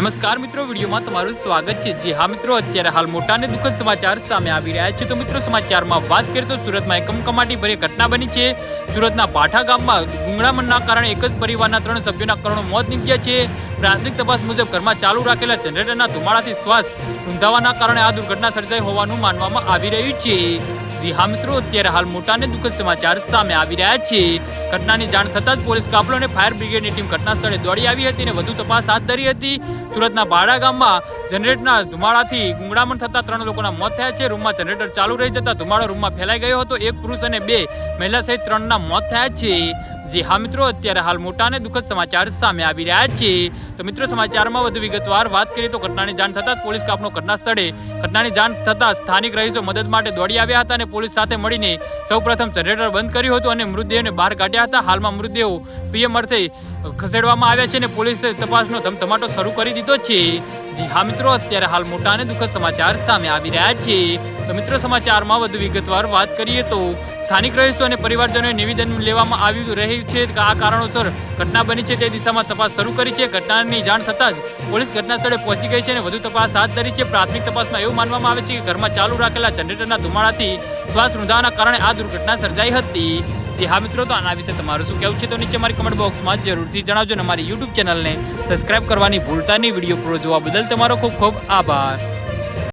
નમસ્કાર મિત્રો, વિડીયોમાં તમારું સ્વાગત છે. જે હા મિત્રો, અત્યારે હાલ મોટા અને દુઃખદ સમાચાર સામે આવી રહ્યા છે. તો મિત્રો, સમાચારમાં વાત કરીએ તો સુરતમાં એક કમકમાટી ભરી ઘટના બની છે. સુરતના પાઠા ગામમાં ગુંગળામણના કારણે એક જ પરિવારના ત્રણ સભ્યોના કરોડો મોત નીપજ્યા છે. પ્રાથમિક તપાસ મુજબ ઘરમાં ચાલુ રાખેલા જનરેટરના ધુમાડાથી શ્વાસ રૂંધાવાના કારણે આ દુર્ઘટના સર્જાઈ હોવાનું માનવામાં આવી રહ્યું છે. જી હા મિત્રો, અત્યારે હાલ મોટા અને દુઃખદ સમાચાર સામે આવી રહ્યા છે. ઘટનાની જાણ થતાં જ પોલીસ કાફલો અને ફાયર બ્રિગેડની ટીમ ઘટના સ્થળે દોડી આવી હતી અને વધુ તપાસ હાથ ધરી હતી. સુરતના બાડા ગામમાં જનરેટરના ધુમાડાથી ગુંગળામણ થતા ત્રણ લોકોના મોત થયા છે. રૂમમાં જનરેટર ચાલુ રહી જતા ધુમાડો રૂમમાં ફેલાઈ ગયો હતો. એક પુરુષ અને બે મહિલા સહિત ત્રણના મોત થયા છે. જી હા મિત્રો, અત્યારે હાલ મોટા અને દુઃખદ સમાચાર સામે આવી રહ્યા છે. તો મિત્રો, સમાચારમાં વધુ વિગતવાર વાત કરીએ તો ઘટનાની જાણ થતાં પોલીસ કાપનો ઘટના સ્થળે ઘટનાની જાણ થતાં સ્થાનિક રહીશો મદદ માટે દોડી આવ્યા હતા અને પોલીસ સાથે મળીને સૌપ્રથમ જનરેટર બંધ કર્યું હતું અને મૃતદેહને બહાર કાઢ્યા હતા. હાલમાં મૃતદેહો પીએમ અર્થે ખસેડવામાં આવ્યા છે અને પોલીસે તપાસનો ધમધમાટો શરૂ કરી દીધો છે. જી હા મિત્રો, અત્યારે હાલ મોટા અને દુઃખદ સમાચાર સામે આવી રહ્યા છે. તો મિત્રો, સમાચારમાં વધુ વિગતવાર વાત કરીએ તો સ્થાનિક રહીશો અને પરિવારજનોએ નિવેદન લેવામાં આવ્યું રહ્યું છે કે આ કારણોસર ઘટના બની છે તે દિશામાં તપાસ શરૂ કરી છે. ઘટનાની જાણ થતાં જ પોલીસ ઘટના સ્થળે પહોંચી ગઈ છે અને વધુ તપાસ હાથ ધરી છે. પ્રાથમિક તપાસમાં એવું માનવામાં આવે છે કે ઘરમાં ચાલુ રાખેલા જનરેટરના ધુમાડાથી શ્વાસ રૂંધાવાના કારણે આ દુર્ઘટના સર્જાઈ હતી. જી હા મિત્રો, તો આના વિશે તમારું શું કહેવું છે તો નીચે મારી કમેન્ટ બોક્સમાં જરૂરથી જણાવજો અને અમારી યુટ્યુબ ચેનલને સબસ્ક્રાઇબ કરવાની ભૂલતા નહીં. વીડિયો પૂરો જોવા બદલ તમારો ખૂબ ખૂબ આભાર.